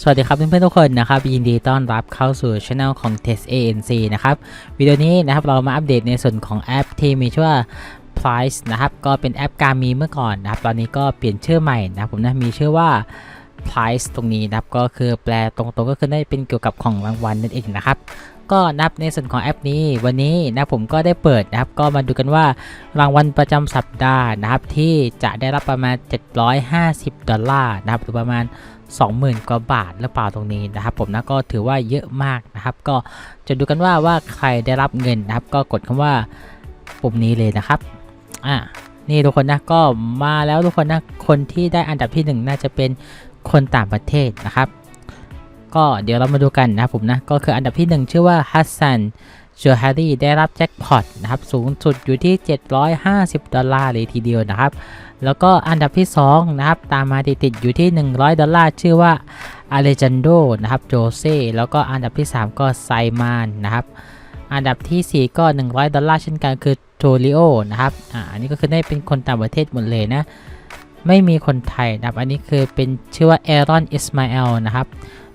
สวัสดีครับเพื่อนๆทุกคนนะครับยินดีต้อนรับเข้าสู่ช anel ของ Test ANC นะครับวิดีโอนี้นะครับเรามาอัปเดตในส่วนของแอปที่มีชื่อว่า Price นะครับก็เป็นแอปการมีเมื่อก่อนนะครับตอนนี้ก็เปลี่ยนชื่อใหม่นะครับผมนะมีชื่อว่า Price ตรงนี้นะครับก็คือแปลตรงๆก็คือได้เป็นเกี่ยวกับของรางวัลนั่นเองนะครับก็นับในส่วนของแอปนี้วันนี้นะผมก็ได้เปิดนะครับ ก็มาดูกันว่ารางวัลประจำสัปดาห์นะครับที่จะได้รับประมาณ 750 ดอลลาร์นะครับหรือประมาณ 20,000 กว่าบาทหรือเปล่าตรงนี้นะครับผมนะก็ถือว่าเยอะมากนะครับ ก็จะดูกันว่าว่าใครได้รับเงินนะครับ ก็กดคำว่าปุ่มนี้เลยนะครับอ่านี่ทุกคนนะก็มาแล้วทุกคนนะคนที่ได้อันดับที่หนึ่งน่าจะเป็นคนต่างประเทศนะครับ ก็เดี๋ยวเรามาดูกันนะครับผมนะก็คืออันดับที่หนึ่งชื่อว่าฮัสซัน เจอร์ฮารีได้รับแจ็คพอตนะครับสูงสุดอยู่ที่ 750 ดอลลาร์เลยทีเดียวนะครับ แล้วก็อันดับที่ 2 นะครับ ตามมาติดๆอยู่ที่ 100 ดอลลาร์ ชื่อว่าอเลจันโดนะครับ โจเซ่ แล้วก็อันดับที่ 3 ก็ไซมานนะครับ อันดับทีสี่4 ก็ 100 ดอลลาร์เช่นกันคือโจลิโอนะครับ อ่า อันนี้ก็คือได้เป็นคนต่างประเทศหมดเลยนะ ไม่มีคนไทยนะครับ อันนี้คือเป็นชื่อว่าเอรอนอิสมาเอลนะครับ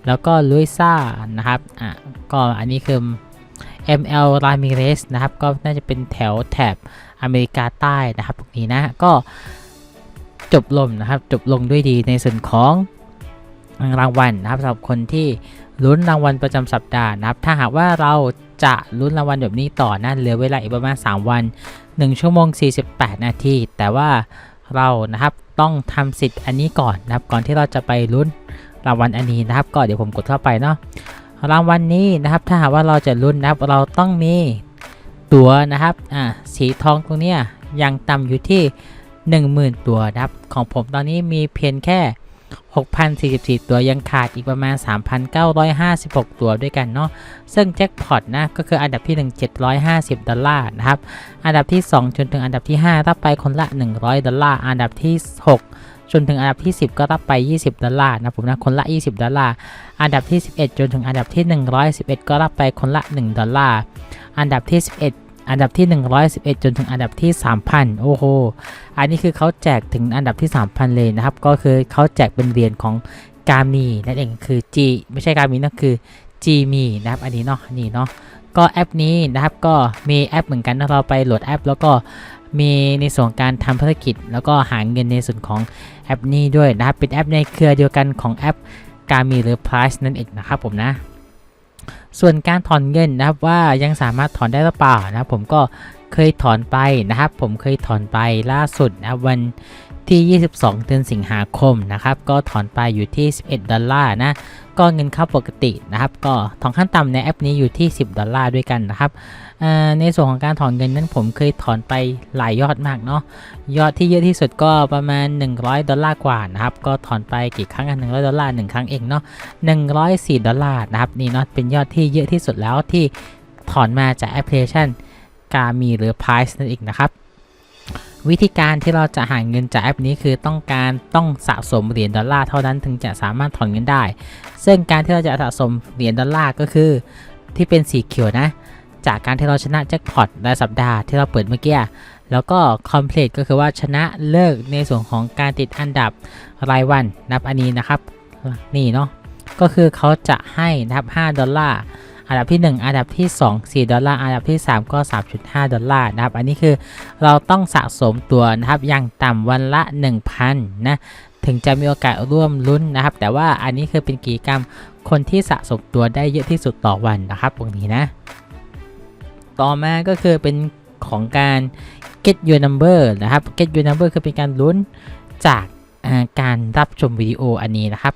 แล้วก็ลุยซ่านะครับ อ่าก็อันนี้คือ ML Ramirez นะครับ ก็น่าจะเป็นแถวแถบอเมริกาใต้นะครับตรงนี้นะก็จบลงนะครับ จบลงด้วยดีในส่วนของรางวัลนะครับสำหรับคนที่ลุ้นรางวัลประจำสัปดาห์นะครับ ถ้าหากว่าเราจะลุ้นรางวัลแบบนี้ต่อนะเหลือเวลาอีกประมาณ 3 วัน 1 ชั่วโมง 48 นาที แต่ว่าเรานะครับต้องทำสิทธิ์อันนี้ก่อนนะครับ ก่อนที่เราจะไปลุ้นรางวัลอันนี้นะครับ ก็เดี๋ยวผมกดเข้าไปเนาะ รางวัลนนี้นะครับถ้าหากว่าเราจะลุ้นนะครับเราต้องมีตั๋วนะครับอ่าสีทองตรงเนี้ยยังต่ำอยู่ที่ 10,000 ตัวนะครับ ของผมตอนนี้มีเพียงแค่ 6,044 ตัวยังขาดอีกประมาณ 3,956 ตัวด้วยกันเนาะซึ่งแจ็คพอตนะก็คืออันดับที่ 1 750 ดอลลาร์นะครับ อันดับที่ 2 จนถึงอันดับที่ 5 รับไปคนละ 100 ดอลลาร์ อันดับที่ 6 จนถึงอันดับที่ 10 ก็รับไป 20 ดอลลาร์นะผมนะ คนละ 20 ดอลลาร์ อันดับที่ 11 จนถึงอันดับที่ 111 ก็รับไปคนละ 1 ดอลลาร์ อันดับที่ 11อันดับที่ 111 จนถึงอันดับที่ 3,000 โอ้โห อันนี้คือเขาแจกถึงอันดับที่ 3,000 เลยนะครับ ก็คือเขาแจกเป็นเหรียญของกามีนั่นเอง คือ G ไม่ใช่กามีนะคือ G มีนะครับ อันนี้เนาะนนี่เนาะ ก็แอปนี้นะครับ ก็มีแอปเหมือนกันนะเราไปโหลดแอป แล้วก็ มีในส่วนการทำภารกิจ แล้วก็หาเงินในส่วนของแอปนี้ด้วยนะครับ เป็นแอปในเครือเดียวกันของแอปกามีหรือ Price นั่นเองนะครับผมนะส่วนการถอนเงินนะครับว่ายังสามารถถอนได้หรือเปล่านะครับผมก็เคยถอนไปนะครับ ผมเคยถอนไปล่าสุดนะวัน ที่ 22 เดือนสิงหาคมนะครับ ก็ถอนไปอยู่ที่ 11 ดอลลาร์นะ ก็เงินเข้าปกตินะครับ ก็ถอนขั้นต่ำในแอปนี้อยู่ที่ 10 ดอลลาร์ด้วยกันนะครับ ในส่วนของการถอนเงินนั้นผมเคยถอนไปหลายยอดมากเนาะ ยอดที่เยอะที่สุดก็ประมาณ 100 ดอลลาร์กว่านะครับ ก็ถอนไปกี่ครั้งกัน100 ดอลลาร์ 1 ครั้งเองเนาะ 104 ดอลลาร์นะครับ นี่เนาะ เป็นยอดที่เยอะที่สุดแล้วที่ถอนมาจากแอปพลิเคชันกามีหรือ Price นั่นเองนะครับ วิธีการที่เราจะหาเงินจากแอปนี้คือต้องการต้องสะสมเหรียญดอลลาร์เท่านั้นถึงจะสามารถถอนเงินได้ ซึ่งการที่เราจะสะสมเหรียญดอลลาร์ก็คือ ที่เป็นสีเขียวนะ จากการที่เราชนะแจ็คพอตรายสัปดาห์ที่เราเปิดเมื่อกี้แล้วก็ complete ก็คือว่าชนะเลิกในส่วนของการติดอันดับรายวันนับอันนี้นะครับ นี่เนาะก็คือเขาจะให้นะครับ5ดอลลาร์ อันดับที่ 1 อันดับที่ 2 4 ดอลลาร์ อันดับที่ 3 ก็ 3.5 ดอลลาร์นะครับ อันนี้คือเราต้องสะสมตัวนะครับ อย่างต่ำวันละ 1,000 นะ ถึงจะมีโอกาสร่วมลุ้นนะครับ แต่ว่าอันนี้คือเป็นกิจกรรมคนที่สะสมตัวได้เยอะที่สุดต่อวันนะครับ ตรงนี้นะ ต่อมาก็คือเป็นของการ get your number นะครับ get your number คือเป็นการลุ้นจากการรับชมวิดีโออันนี้นะครับ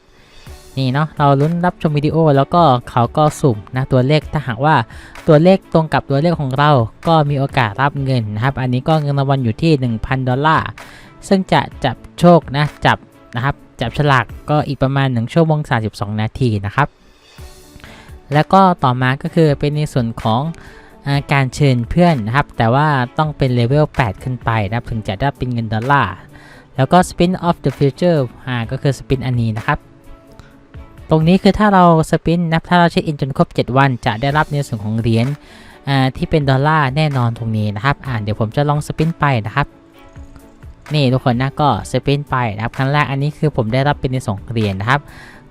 นี่เนาะเราลุ้นรับชมวิดีโอแล้วก็เขาก็สุ่มนะตัวเลขถ้าหากว่าตัวเลขตรงกับตัวเลขของเรา ก็มีโอกาสรับเงินนะครับ อันนี้ก็เงินรางวัลอยู่ที่ 1,000 ดอลลาร์ซึ่งจะจับโชคนะจับนะครับจับฉลากก็อีกประมาณ 1 ชั่วโมง 32 นาทีนะครับ แล้วก็ต่อมาก็คือเป็นในส่วนของอการเชิญเพื่อนนะครับ แต่ว่าต้องเป็นเลเวล 8 ขึ้นไปนะครับ ถึงจะได้เป็นเงินดอลลาร์ แล้วก็ spin of the future อ่าก็คือ spin อันนี้นะครับ ตรงนี้คือถ้าเราสปินนะถ้าเราเช็คอินจนครบ 7 วัน จะได้รับในส่วนของเหรียญที่เป็นดอลลาร์แน่นอนตรงนี้นะครับอ่าเดี๋ยวผมจะลองสปินไปนะครับ นี่ทุกคนนะก็สปินไปนะครับครั้งแรกอันนี้คือผมได้รับเป็นในส่วนของเหรียญนะครับ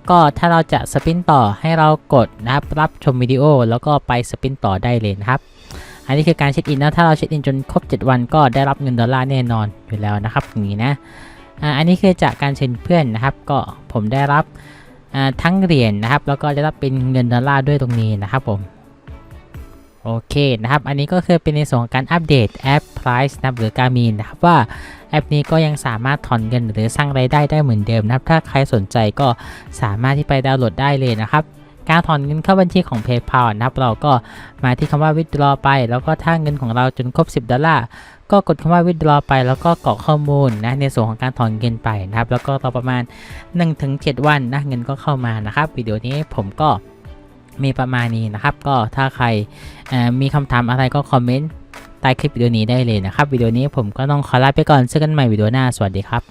ก็ถ้าเราจะสปินต่อให้เรากดนะครับรับชมวิดีโอ แล้วก็ไปสปินต่อได้เลยนะครับ อันนี้คือการเช็คอินนะถ้าเราเช็คอินจนครบ 7 วัน ก็ได้รับเงินดอลลาร์แน่นอนอยู่แล้วนะครับอย่างนี้นะอ่าอันนี้คือจากการเชิญเพื่อนนะครับ ก็ผมได้รับ ทั้งเหรียญนะครับ แล้วก็ได้รับเป็นเงินดอลลาร์ด้วยตรงนี้นะครับผมโอเคนะครับ อันนี้ก็คือเป็นในส่วนของการอัปเดตแอป Price นะหรือการมีนะครับว่าแอปนี้ก็ยังสามารถถอนเงินหรือสร้างรายได้ได้เหมือนเดิมนะครับ ถ้าใครสนใจก็สามารถที่ไปดาวน์โหลดได้เลยนะครับ การถอนเงินเข้าบัญชีของ PayPal นะครับ เราก็มาที่คำว่า withdraw ไป แล้วก็ถ้าเงินของเราจนครบ 10 ดอลลาร์ก็กดคำว่า withdraw ไปแล้วก็กรอกข้อมูลนะในส่วนของการถอนเงินไปนะครับ แล้วก็รอประมาณ 1-7 วันนะเงินก็เข้ามานะครับ วิดีโอนี้ผมก็มีประมาณนี้นะครับ ก็ถ้าใครมีคำถามอะไรก็คอมเมนต์ใต้คลิปวิดีโอนี้ได้เลยนะครับ วิดีโอนี้ผมก็ต้องขอลาไปก่อนเจอกันใหม่วิดีโอหน้า สวัสดีครับ